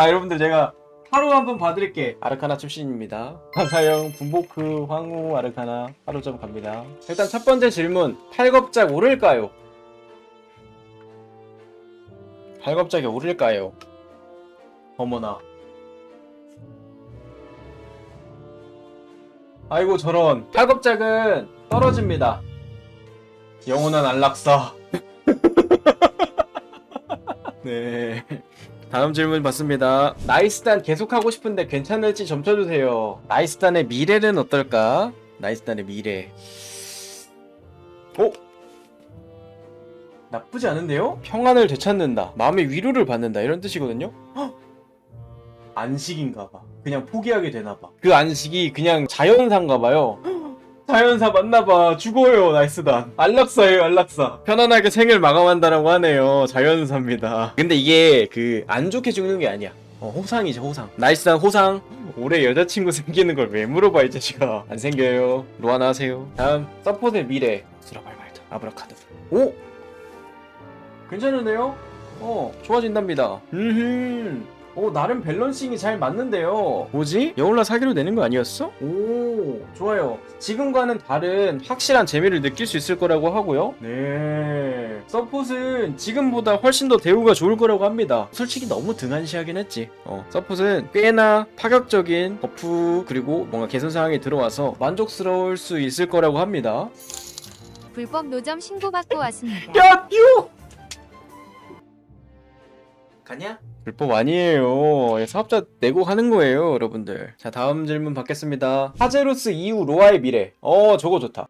아 여러분들 제가 하루 한번 봐드릴게. 아르카나 출신입니다. 화사형 분보크 황후 아르카나 하루 좀 갑니다. 일단 첫 번째 질문 팔겁작 오를까요? 팔겁작이 오를까요? 어머나. 아이고 저런. 팔겁작은 떨어집니다. 영원한 안락사. 네 다음 질문 받습니다. 나이스단 계속하고 싶은데 괜찮을지 점쳐주세요. 나이스단의 미래는 어떨까? 나이스단의 미래. 오? 나쁘지 않은데요? 평안을 되찾는다. 마음의 위로를 받는다. 이런 뜻이거든요? 헉! 안식인가 봐. 그냥 포기하게 되나 봐. 그 안식이 그냥 자연사인가 봐요. 자연사 맞나봐. 죽어요, 나이스단. 안락사예요, 안락사. 편안하게 생을 마감한다라고 하네요. 자연사입니다. 근데 이게 그 안 좋게 죽는 게 아니야. 어, 호상이죠, 호상. 나이스단 호상. 올해 여자친구 생기는 걸 왜 물어봐, 이 자식아. 안 생겨요. 로아나 하세요. 다음, 서폿의 미래. 스라발발드. 아브라카드. 오! 괜찮은데요? 어, 좋아진답니다. 음흠. 오, 나름 밸런싱이 잘 맞는데요. 뭐지? 여울라 사기로 내는 거 아니었어? 오, 좋아요. 지금과는 다른 확실한 재미를 느낄 수 있을 거라고 하고요. 네. 서폿은 지금보다 훨씬 더 대우가 좋을 거라고 합니다. 솔직히 너무 등한시하긴 했지. 어, 서폿은 꽤나 파격적인 버프 그리고 뭔가 개선 사항이 들어와서 만족스러울 수 있을 거라고 합니다. 불법 노점 신고받고 왔습니다. 야, 유! 가냐? 불법 아니에요. 예, 사업자 내고 하는 거예요, 여러분들. 자, 다음 질문 받겠습니다. 하제로스 이후 로아의 미래. 어, 저거 좋다.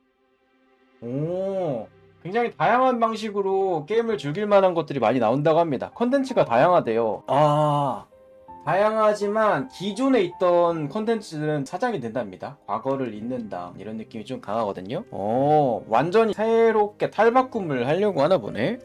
오, 굉장히 다양한 방식으로 게임을 즐길 만한 것들이 많이 나온다고 합니다. 컨텐츠가 다양하대요. 아, 다양하지만 기존에 있던 컨텐츠들은 사장이 된답니다. 과거를 잊는다. 이런 느낌이 좀 강하거든요. 어, 완전히 새롭게 탈바꿈을 하려고 하나 보네.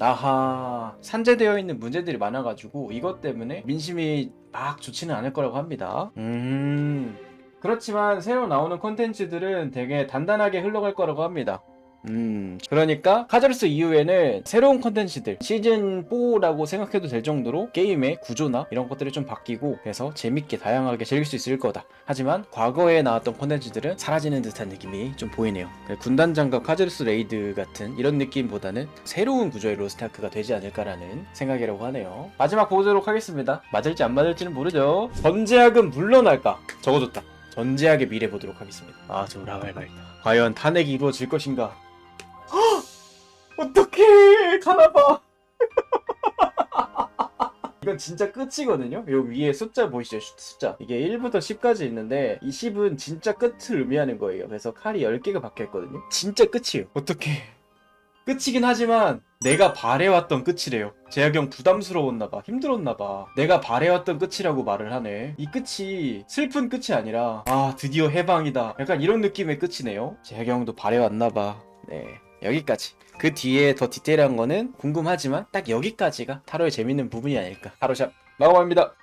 아하 산재되어 있는 문제들이 많아가지고 이것 때문에 민심이 막 좋지는 않을 거라고 합니다. 음 그렇지만 새로 나오는 콘텐츠들은 되게 단단하게 흘러갈 거라고 합니다. 음 그러니까 카자르스 이후에는 새로운 콘텐츠들 시즌 4라고 생각해도 될 정도로 게임의 구조나 이런 것들이 좀 바뀌고 그래서 재밌게 다양하게 즐길 수 있을 거다. 하지만 과거에 나왔던 콘텐츠들은 사라지는 듯한 느낌이 좀 보이네요. 군단 장갑 카자르스 레이드 같은 이런 느낌보다는 새로운 구조의 로스트아크가 되지 않을까라는 생각이라고 하네요. 마지막 보도록 하겠습니다. 맞을지 안 맞을지는 모르죠. 전제약은 물러날까? 저거 좋다. 전제약의 미래 보도록 하겠습니다. 아저 라발발다. 과연 탄핵이 이루어질 것인가 어떡해. 가나봐. 이건 진짜 끝이거든요? 여기 위에 숫자 보이시죠? 숫- 숫자. 이게 1부터 10까지 있는데 이 10은 진짜 끝을 의미하는 거예요. 그래서 칼이 10개가 박혀있거든요? 진짜 끝이에요. 어떡해. 끝이긴 하지만 내가 바래왔던 끝이래요. 재학이 형 부담스러웠나봐. 힘들었나봐. 내가 바래왔던 끝이라고 말을 하네. 이 끝이 슬픈 끝이 아니라 아 드디어 해방이다. 약간 이런 느낌의 끝이네요. 재학이 형도 바래왔나봐. 네 여기까지. 그 뒤에 더 디테일한 거는 궁금하지만 딱 여기까지가 타로의 재밌는 부분이 아닐까. 타로샵. 마감합니다